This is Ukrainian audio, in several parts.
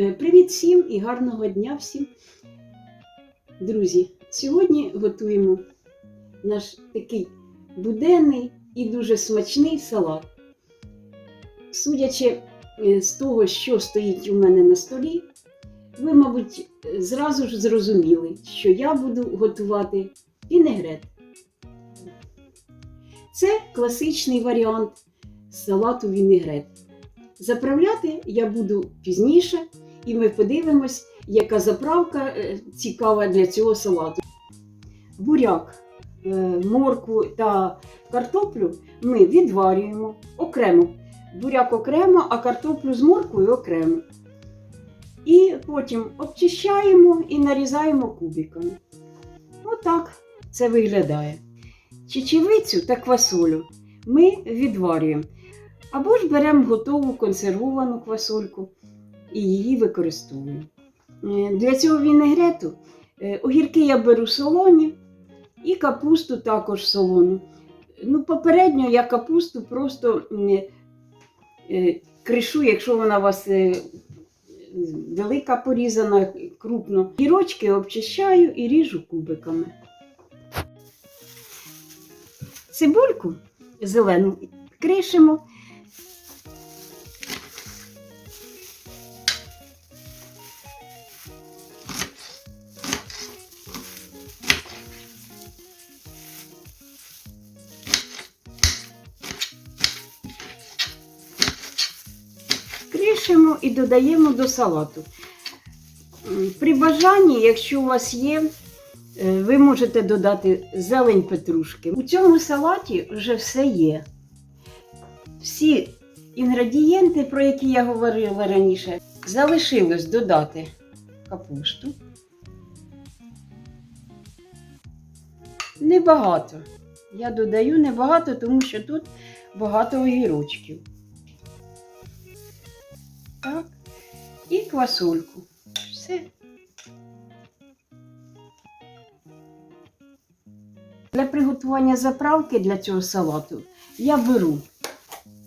Е, Привіт всім і гарного дня всім. Друзі, сьогодні готуємо наш такий буденний і дуже смачний салат. Судячи е, з того, що стоїть у мене на столі, ви, мабуть, зразу ж зрозуміли, що я буду готувати вінегрет. Це класичний варіант салату вінегрет. Заправляти я буду пізніше, і ми подивимось, яка заправка е, цікава для цього салату. Буряк, е, моркву та картоплю ми відварюємо окремо. Буряк окремо, а картоплю з морквою окремо. І потім обчищаємо і нарізаємо кубиками. Отак це виглядає. Чечевицю та квасолю ми відварюємо. Або ж беремо готову консервовану квасольку і її використовуємо. Е, Для цього вінегрету е, огірки я беру солоні і капусту також солону. Ну, попередньо я капусту просто е, кришу, якщо вона у вас велика порізана, крупно. Гірочки обчищаю і ріжу кубиками. Цибульку зелену кришимо. Кришимо і додаємо до салату. При бажанні, якщо у вас є, е, ви можете додати зелень петрушки. У цьому салаті вже все є. Всі інгредієнти, про які я говорила раніше, залишилось додати капусту. Небагато. Я додаю небагато, тому що тут багато огірочків. Так. І квасольку. Все. Для приготування заправки для цього салату я беру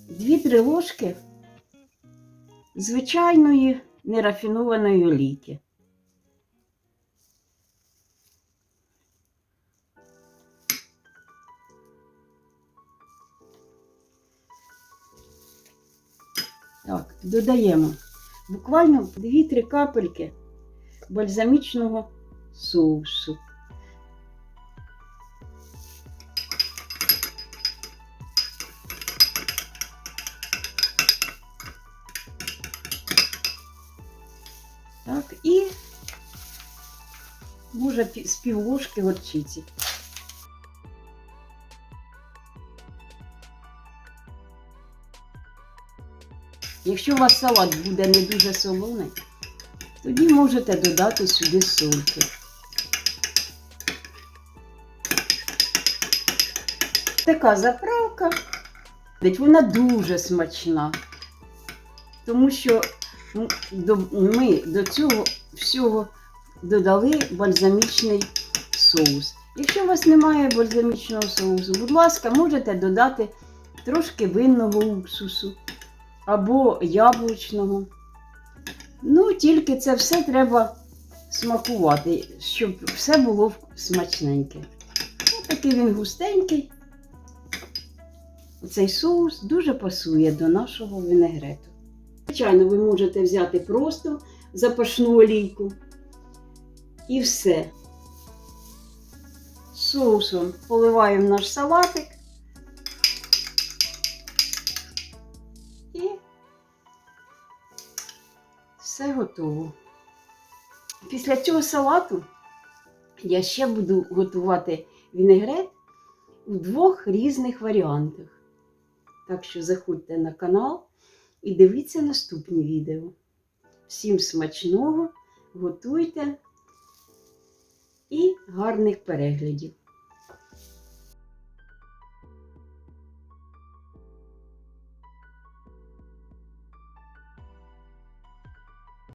2-3 ложки звичайної нерафінованої олійки. Так, додаємо буквально 2-3 капельки бальзамічного соусу. Так, і може з півложки горчиці. Якщо у вас салат буде не дуже солоний, тоді можете додати сюди сольки. Така заправка, вона дуже смачна, тому що ми до цього всього додали бальзамічний соус. Якщо у вас немає бальзамічного соусу, будь ласка, можете додати трошки винного уксусу або яблучного. Ну, тільки це все треба смакувати, щоб все було смачненьке. Ось такий він густенький. Цей соус дуже пасує до нашого вінегрету. Звичайно, ви можете взяти просто запашну олійку і все. Соусом поливаємо наш салатик. Все готово. Після цього салату я ще буду готувати вінегрет у двох різних варіантах. Так що заходьте на канал і дивіться наступні відео. Всім смачного, готуйте і гарних переглядів!